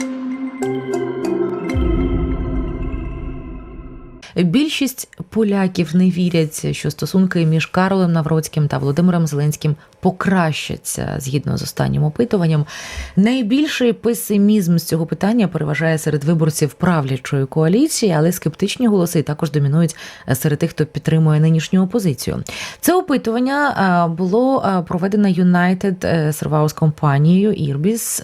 Thank you. Більшість поляків не вірять, що стосунки між Карлом Навроцьким та Володимиром Зеленським покращаться згідно з останнім опитуванням. Найбільший песимізм з цього питання переважає серед виборців правлячої коаліції, але скептичні голоси також домінують серед тих, хто підтримує нинішню опозицію. Це опитування було проведено United Surveillance компанією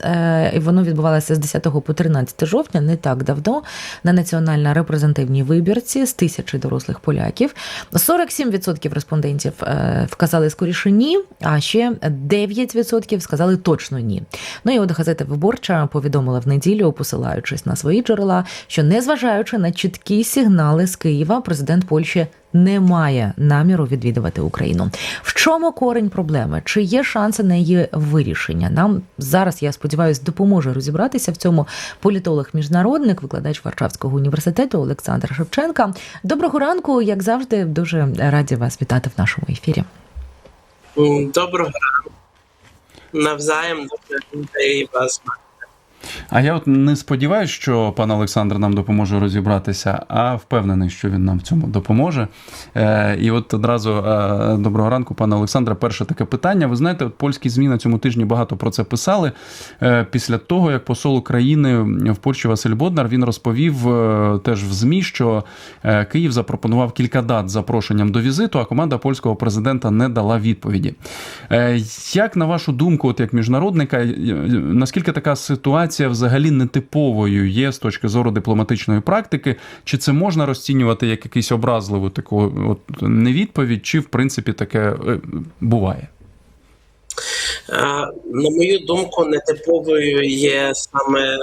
е, і воно відбувалося з 10 по 13 жовтня, не так давно, на національно репрезентативній вибірці з тисячі дорослих поляків. 47% респондентів е, вказали скоріше ні, а ще 9% сказали точно ні. Ну і от газета Виборча повідомила в неділю, посилаючись на свої джерела, що незважаючи на чіткі сигнали з Києва, президент Польщі не має наміру відвідувати Україну. В чому корень проблеми? Чи є шанси на її вирішення? Нам зараз, я сподіваюся, допоможе розібратися в цьому політолог-міжнародник, викладач Варшавського університету Олександр Шевченка. Доброго ранку, як завжди, дуже раді вас вітати в нашому ефірі. Доброго ранку. Навзаєм і вас. А я от не сподіваюся, що пан Олександр нам допоможе розібратися, а впевнений, що він нам в цьому допоможе. Е, І от одразу е, доброго ранку, пане Олександре. Перше таке питання. Ви знаєте, от польські ЗМІ на цьому тижні багато про це писали. Е, Після того, як посол України в Польщі Василь Боднар він розповів е, теж в ЗМІ, що е, Київ запропонував кілька дат запрошенням до візиту, а команда польського президента не дала відповіді. Е, Як на вашу думку, от як міжнародника, е, наскільки така ситуація? Взагалі нетиповою є з точки зору дипломатичної практики, чи це можна розцінювати як якийсь образливу таку от невідповідь, чи в принципі таке буває? На мою думку, нетиповою є саме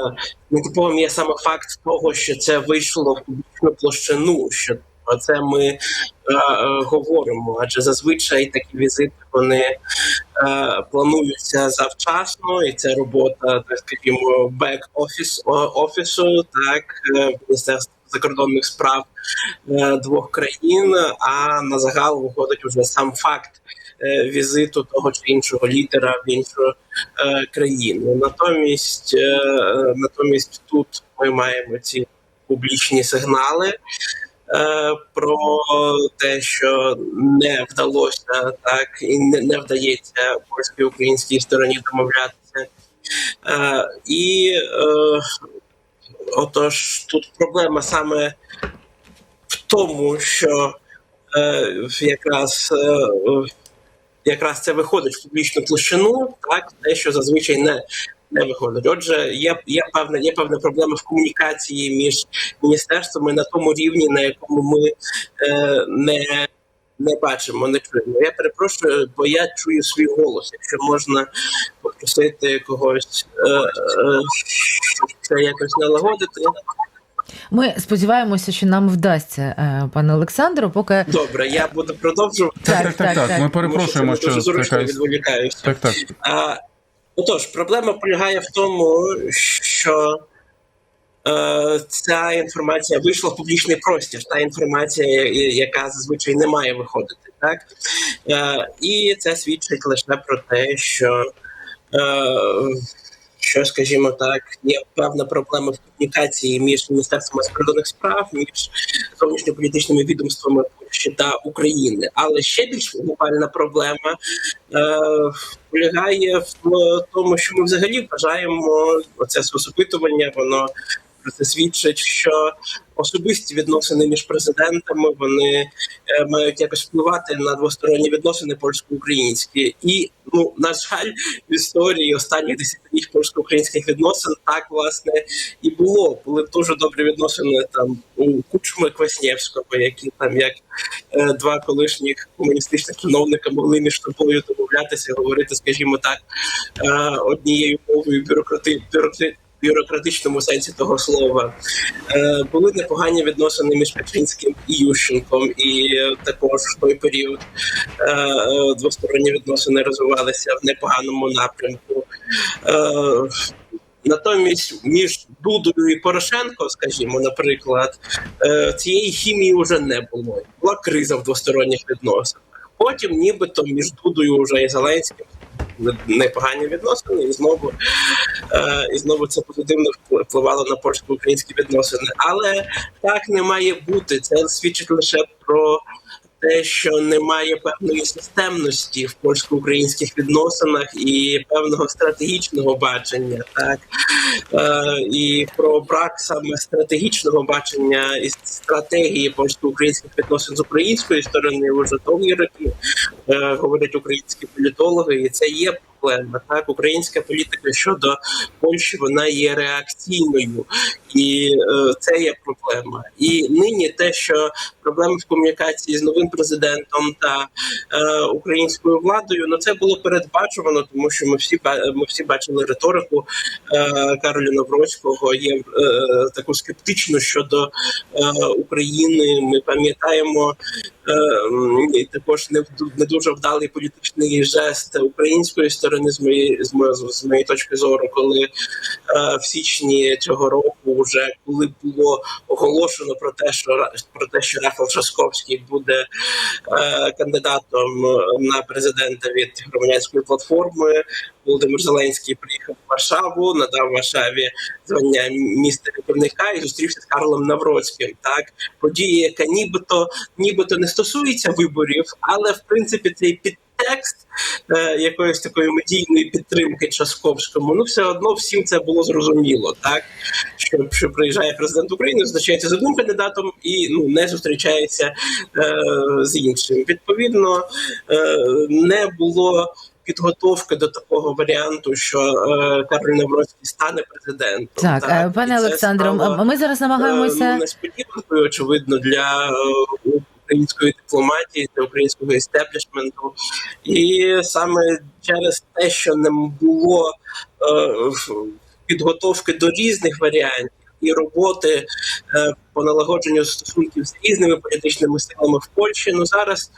нетиповим є саме факт того, що це вийшло в публічну площину. Що про це ми е, е, говоримо? Адже зазвичай такі візити вони е, плануються завчасно, і це робота, так скажімо, бек офіс офісу, так міністерства закордонних справ е, двох країн. А на загал виходить уже сам факт. Е, візиту того чи іншого лідера в іншу е, країну. Натомість, е, натомість, тут ми маємо ці публічні сигнали е, про те, що не вдалося так і не, не вдається польській українській стороні домовлятися. Е, і е, отож, тут проблема саме в тому, що е, якраз якраз це виходить в публічну площину, так те, що зазвичай не не виходить. Отже, є є певна є певна проблема в комунікації між міністерствами на тому рівні, на якому ми е, не не бачимо, не чуємо. Я перепрошую, бо я чую свій голос. Якщо можна попросити когось е, е, це якось налагодити. Ми сподіваємося, що нам вдасться, е, пане Олександру. Поки добре, я буду продовжувати. Так, так, так. так, так. Ми перепрошуємо, що, що така... відволікаюся. Так, так. А, Отож, проблема полягає в тому, що е, ця інформація вийшла в публічний простір. Та інформація, яка зазвичай не має виходити, так е, і це свідчить лише про те, що. Е, що, скажімо так, є певна проблема в комунікації між міністерством закордонних справ, між зовнішньополітичними відомствами Польщі та України. Але ще більш глобальна проблема е, полягає в тому, що ми взагалі вважаємо оце опитування, воно про це свідчить, що особисті відносини між президентами вони е, мають якось впливати на двосторонні відносини польсько-українські, і ну на жаль, в історії останніх десятиліть польсько-українських відносин так власне і було. Були дуже добрі відносини там у Кучми Кваснєвського, які там як е, два колишніх комуністичних чиновника могли між собою домовлятися, говорити, скажімо так, е, однією мовою бюрократи бюрократи бюрократичному сенсі того слова. Е, Були непогані відносини між Петринським і Ющенком, і також в той період е, е, двосторонні відносини розвивалися в непоганому напрямку. Е, Натомість між Дудою і Порошенко, скажімо, наприклад, е, цієї хімії вже не було. Була криза в двосторонніх відносинах. Потім, нібито, між Дудою вже і Зеленським не- непогані відносини, і знову і знову це позитивно впливало на польсько-українські відносини. Але так не має бути. Це свідчить лише про те, що немає певної системності в польсько-українських відносинах і певного стратегічного бачення, так е, і про брак саме стратегічного бачення і стратегії польсько-українських відносин з української сторони вже довгі роки е, говорять українські політологи, і це є проблема. Так, українська політика щодо Польщі вона є реакційною, і е, це є проблема. І нині те, що проблеми в комунікації з новим президентом та е, українською владою, ну це було передбачувано, тому що ми всі ми всі бачили риторику е, Кароля Навроцького, є е, таку скептичну щодо е, України. Ми пам'ятаємо. Е, також не не дуже вдалий політичний жест української сторони з моєї з моєї, з моєї точки зору, коли е, в січні цього року, вже коли було оголошено про те, що про те, що Рафал Шасковський буде е, кандидатом на президента від громадянської платформи. Володимир Зеленський приїхав в Варшаву, надав Варшаві звання міста керівника і зустрівся з Карлом Навроцьким. Так подія, яка нібито нібито не стосується виборів, але в принципі цей підтекст е, якоїсь такої медійної підтримки Часковському. Ну все одно всім це було зрозуміло, так що, що приїжджає президент України, зустрічається з одним кандидатом і ну не зустрічається е, з іншим. Відповідно, е, не було. Підготовки до такого варіанту, що е, Карль Навроцький стане президентом. Так, е, І пане Олександре, ми зараз е, намагаємося. ну, несподіванкою, очевидно, для е, української дипломатії та українського істеблішменту. І саме через те, що не було е, підготовки до різних варіантів. І роботи е, по налагодженню стосунків з різними політичними силами в Польщі. Ну зараз,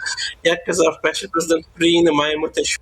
як казав перший президент України, маємо те, що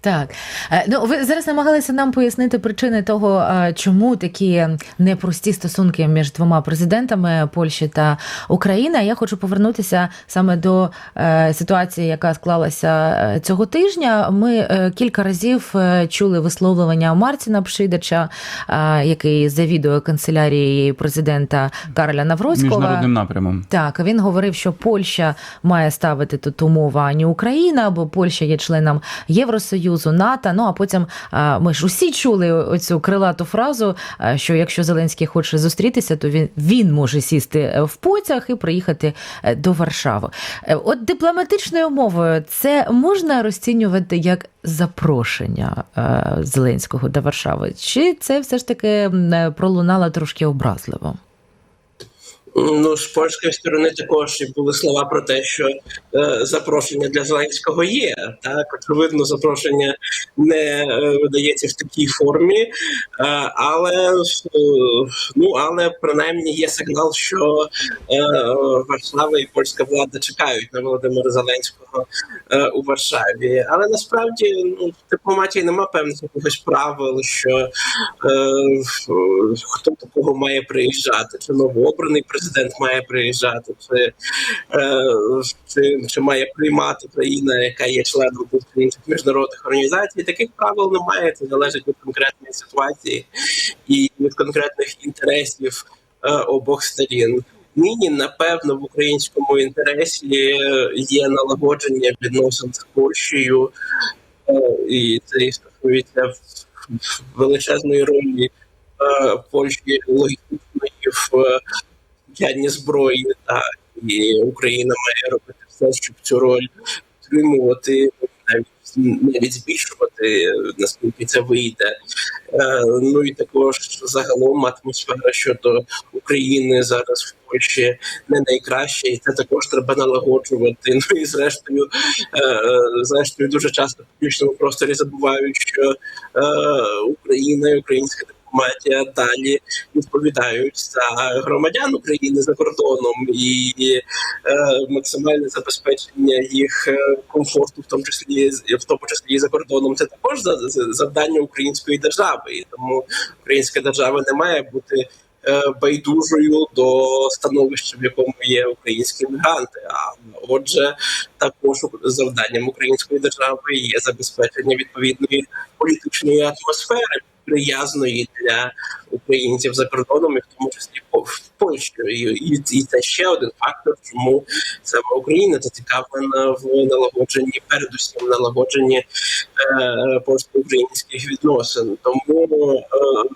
Так, Е, ну ви зараз намагалися нам пояснити причини того, е, чому такі непрості стосунки між двома президентами Польщі та України. Я хочу повернутися саме до е, ситуації, яка склалася цього тижня. Ми кілька разів чули висловлювання Мартіна Пшидача, який завідує канцелярією президента Кароля Навроцького. Міжнародним напрямом. Так, він говорив, що Польща має ставити тут умови, а не Україна, бо Польща є членом Євросоюзу, НАТО. Ну а потім ми ж усі чули оцю крилату фразу, що якщо Зеленський хоче зустрітися, то він, він може сісти е, в потяг і приїхати е, до Варшави. Е, От дипломатичною мовою це можна розцінювати як запрошення е, Зеленського до Варшави, чи це все ж таки е, пролунало трошки образливо? Ну, з польської сторони також були слова про те, що е, запрошення для Зеленського є. Так, очевидно, запрошення не е, видається в такій формі, е, але е, ну але принаймні є сигнал, що е, Варшава і польська влада чекають на Володимира Зеленського е, у Варшаві. Але насправді ну, дипломатії нема певних якихось правил, що е, хто до кого має приїжджати, чи новообраний президент має приїжджати, чи, е, чи, чи має приймати країна, яка є членом інших міжнародних організацій. Таких правил немає. Це залежить від конкретної ситуації і від конкретних інтересів е, обох сторін. Нині, напевно, в українському інтересі е, є налагодження відносин з Польщею, і це стосується величезної ролі Польщі логістичної в ядні зброї, та і Україна має робити все, щоб цю роль підтримувати, навіть навіть збільшувати, наскільки це вийде. Е, Ну і також загалом атмосфера щодо України зараз в Польщі не найкраща, і це також треба налагоджувати. Ну і зрештою, е, зрештою, дуже часто в публічному просторі забувають, що е, Україна і українська дипломатія далі відповідають за громадян України за кордоном і е, максимальне забезпечення їх е, комфорту, в тому числі в тому числі і за кордоном. Це також за- за- завдання української держави, і тому українська держава не має бути. е, Байдужою до становища, в якому є українські мігранти. А Отже, також завданням української держави є забезпечення відповідної політичної атмосфери. Приязної для українців за кордоном, і в тому числі в Польщі, і, і, це ще один фактор, чому саме Україна зацікавлена в налагодженні, передусім налагодженні е, польсько-українських відносин. Тому, е,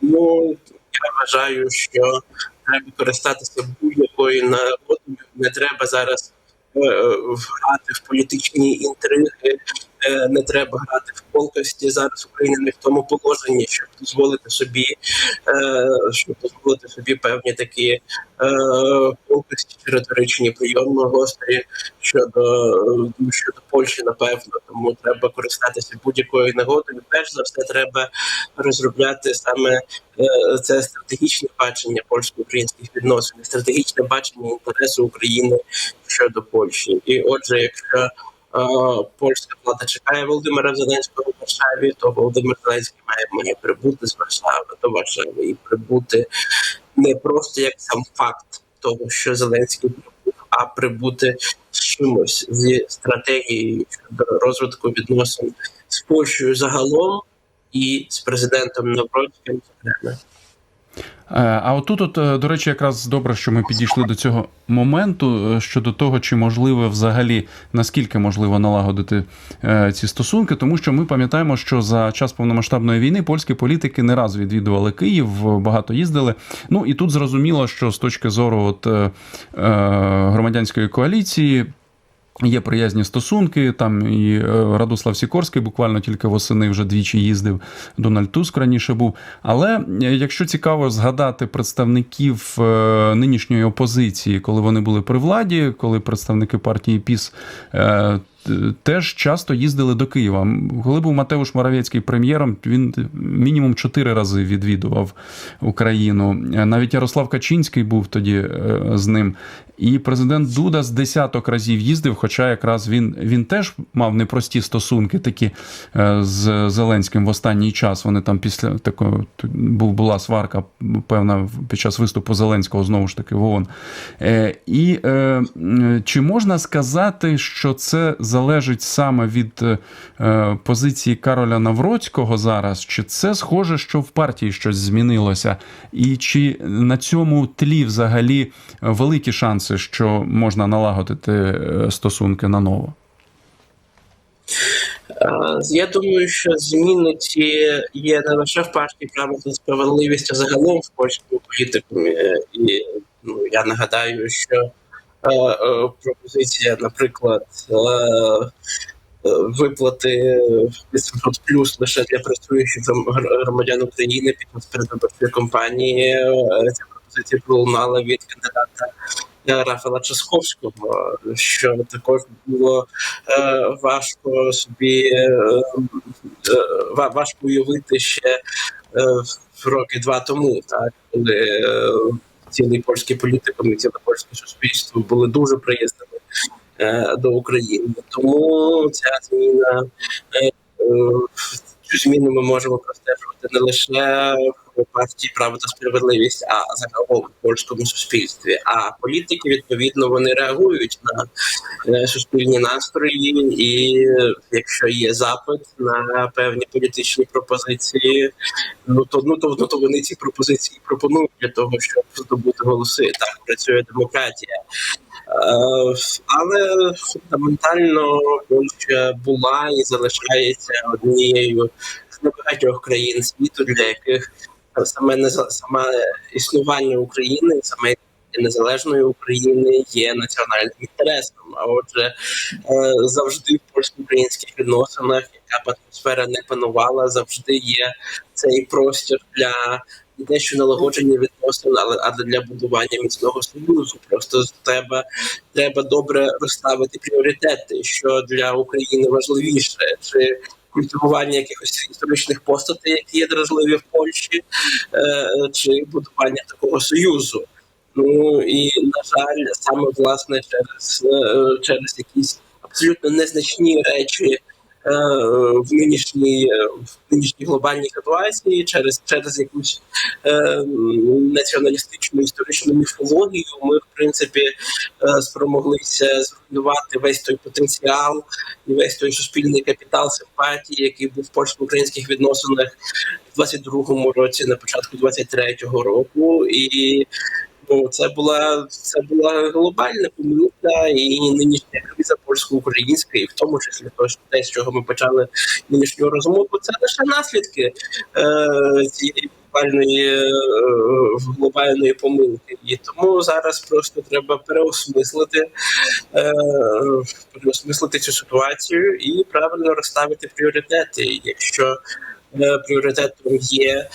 тому я вважаю, що треба користатися будь-якою нагодою. Не треба зараз е, е, грати в політичні інтриги, не треба грати в колкості. Зараз Україна не в тому положенні, щоб дозволити собі, е, щоб дозволити собі певні такі е, колкості чи риторичні прийоми гострі щодо, е, щодо Польщі, напевно. Тому треба користатися будь-якою нагодою. Перш за все, треба розробляти саме е, це стратегічне бачення польсько-українських відносин, стратегічне бачення інтересу України щодо Польщі. І отже, якщо е, польська влада чекає Володимира Зеленського в Варшаві, то Володимир Зеленський має, має прибути з Варшави до Варшави і прибути не просто як сам факт того, що Зеленський прибув, а прибути з чимось зі стратегією щодо розвитку відносин з Польщею загалом і з президентом Навроцьким зокрема. Е, А отут, от, е, до речі, якраз добре, що ми підійшли до цього моменту е, щодо того, чи можливо взагалі наскільки можливо налагодити ці стосунки, тому що ми пам'ятаємо, що за час повномасштабної війни польські політики не раз відвідували Київ, багато їздили. Ну і тут зрозуміло, що з точки зору от, громадянської коаліції. Є приязні стосунки. Там і е, Радослав Сікорський буквально тільки восени вже двічі їздив. Дональд Туск раніше був. Але е, якщо цікаво згадати представників е, нинішньої опозиції, коли вони були при владі, коли представники партії ПІС. Теж часто їздили до Києва. Коли був Матеуш Моравецький прем'єром, він мінімум чотири рази відвідував Україну. Навіть Ярослав Качинський був тоді е, з ним. І президент Дуда з десяток разів їздив, хоча якраз він, він теж мав непрості стосунки такі е, з Зеленським в останній час. Вони там після такого була сварка, певна, під час виступу Зеленського знову ж таки в ООН. Е, І чи можна сказати, що це залежить саме від е, позиції Кароля Навроцького зараз? Чи це схоже, що в партії щось змінилося? І чи на цьому тлі взагалі великі шанси, що можна налагодити е, стосунки наново? Е, Я думаю, що зміни ці є не лише в партії право та справедливість, а загалом в польському політикумі. І ну, я нагадаю, що е, е, пропозиція, наприклад, е, е, виплати 800 плюс лише для працюючих громадян України під час передвиборчої кампанії. е, Ця пропозиція пролунала від кандидата. е, Рафала Часковського, що також було е, важко собі е, е, важко уявити ще е, роки два тому, так коли е, цілий польський політиком і ціле польське суспільство були дуже приязними е, до України. Тому ця зміна е, е, цю зміну ми можемо простежувати не лише партії право та справедливість, а загалом в польському суспільстві. А політики відповідно вони реагують на суспільні настрої, і якщо є запит на певні політичні пропозиції, ну то ну то, ну, то вони ці пропозиції пропонують для того, щоб здобути голоси. Так працює демократія. Е, Але фундаментально Польща була і залишається однією з небагатьох країн світу, для яких саме саме існування України, саме незалежної України є національним інтересом. А отже, е, завжди в польсько-українських відносинах, яка б атмосфера не панувала, завжди є цей простір для не що налагодження відносин, але але для будування міцного союзу. Просто треба, треба добре розставити пріоритети, що для України важливіше, чи культивування якихось історичних постатей, які є дразливі в Польщі, е, чи будування такого союзу. Ну і на жаль, саме власне через, е, через якісь абсолютно незначні речі в нинішній е, в нинішній глобальній ситуації через через якусь е, націоналістичну історичну міфологію. Ми в принципі е, спромоглися зруйнувати весь той потенціал і весь той суспільний капітал симпатії, який був в польсько-українських відносинах в 22-му році, на початку 23-го року, і ну, це була це була глобальна помилка і нинішня криза польсько-українська, і в тому числі то, що те, з чого ми почали нинішню розмову, це лише наслідки е, цієї глобальної, е, глобальної помилки. І тому зараз просто треба переосмислити, е, переосмислити цю ситуацію і правильно розставити пріоритети. Якщо пріоритетом є е,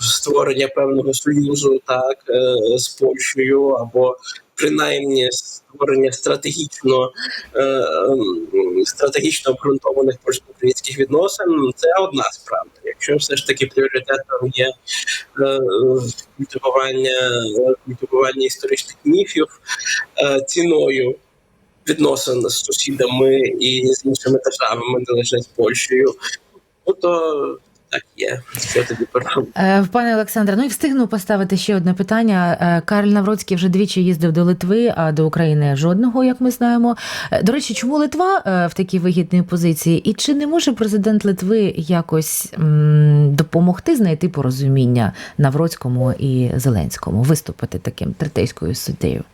створення певного союзу так е, з Польщею, або принаймні створення стратегічно е, стратегічно обґрунтованих польсько-українських відносин, це одна справа. Якщо все ж таки пріоритетом є е, культивування, е, культивування історичних міфів е, ціною відносин з сусідами і з іншими державами, не лише з Польщею, ну то так є. Що тоді? Е, Пане Олександре, ну і встигну поставити ще одне питання. Е, Карль Навроцький вже двічі їздив до Литви, а до України жодного, як ми знаємо. Е, До речі, чому Литва в такій вигідній позиції? І чи не може президент Литви якось м, допомогти знайти порозуміння Навроцькому і Зеленському, виступити таким третейською суддею?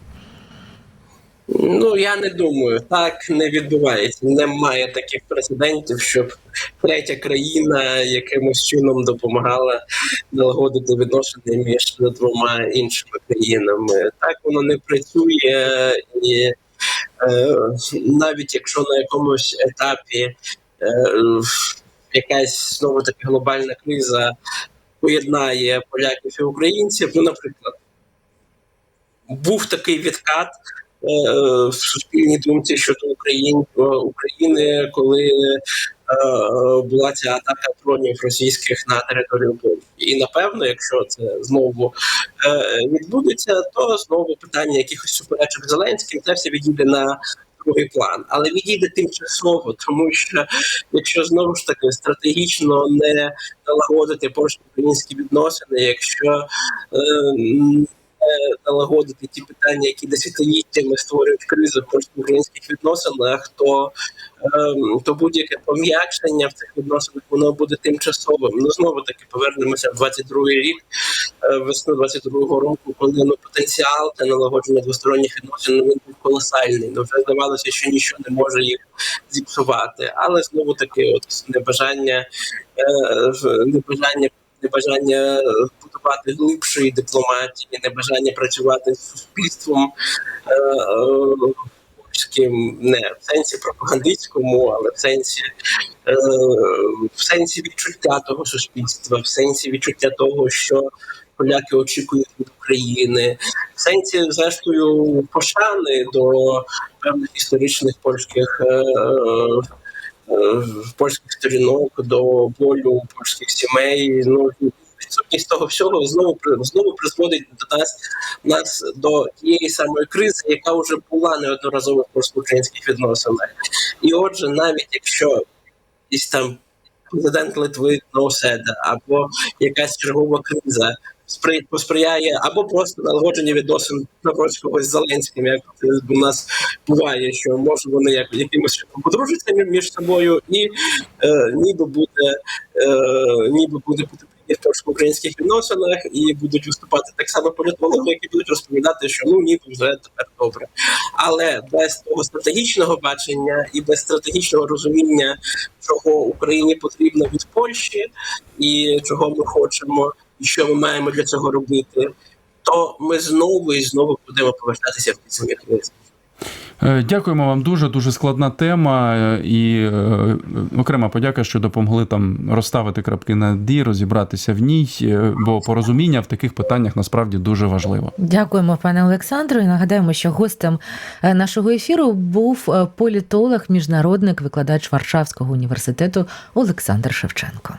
Ну я не думаю, так не відбувається. Немає таких прецедентів, щоб третя країна якимось чином допомагала налагодити відносини між двома іншими країнами. Так воно не працює, і е, навіть якщо на якомусь етапі е, якась знову таки глобальна криза поєднає поляків і українців, ну, наприклад, був такий відкат в суспільній думці щодо Україн, е, України, коли е, була ця атака дронів російських на територію Польщі. І напевно, якщо це знову е, відбудеться, то знову питання якихось суперечок Зеленським це все відійде на другий план, але відійде тимчасово, тому що якщо знову ж таки стратегічно не налагодити польсько-українські відносини, якщо е, налагодити ті питання, які десятиліттями створюють кризу в польсько-українських відносинах, то, ем, то будь-яке пом'якшення в цих відносинах воно буде тимчасовим. Ну знову таки повернемося в 22-й рік, е, весну 22-го року, коли ну, потенціал та налагодження двосторонніх відносин ну, він був колосальний. Ну вже здавалося, що нічого не може їх зіпсувати. Але знову таки, от небажання, е, небажання. Небажання будувати глибшої дипломатії, небажання працювати з суспільством е, е, не в сенсі пропагандистському, але в сенсі, е, в сенсі відчуття того суспільства, в сенсі відчуття того, що поляки очікують від України, в сенсі, зрештою, пошани до певних історичних польських. Польських сторінок до болю польських сімей. Ну відсутність того всього знову знову призводить до нас нас до тієї самої кризи, яка вже була неодноразово в польсько-українських відносинах. І отже, навіть якщо якийсь там президент Литви Ноуседа або якась чергова криза посприяє або просто налагодження відносин Навроцького з Зеленським, як у нас буває, що може вони як якимось подружаться між собою, і е, ніби буде е, ніби буде потепління в польсько-українських відносинах, і будуть виступати так само політологи, які будуть розповідати, що ну ніби вже тепер добре. Але без того стратегічного бачення і без стратегічного розуміння, чого Україні потрібно від Польщі, і чого ми хочемо, і що ми маємо для цього робити, то ми знову і знову будемо повертатися в ті самі кризи. Е, Дякуємо вам дуже, дуже складна тема. е, І е, окрема подяка, що допомогли там розставити крапки на «і», розібратися в ній, бо порозуміння в таких питаннях насправді дуже важливо. Дякуємо, пане Олександру. І нагадаємо, що гостем нашого ефіру був політолог, міжнародник, викладач Варшавського університету Олександр Шевченко.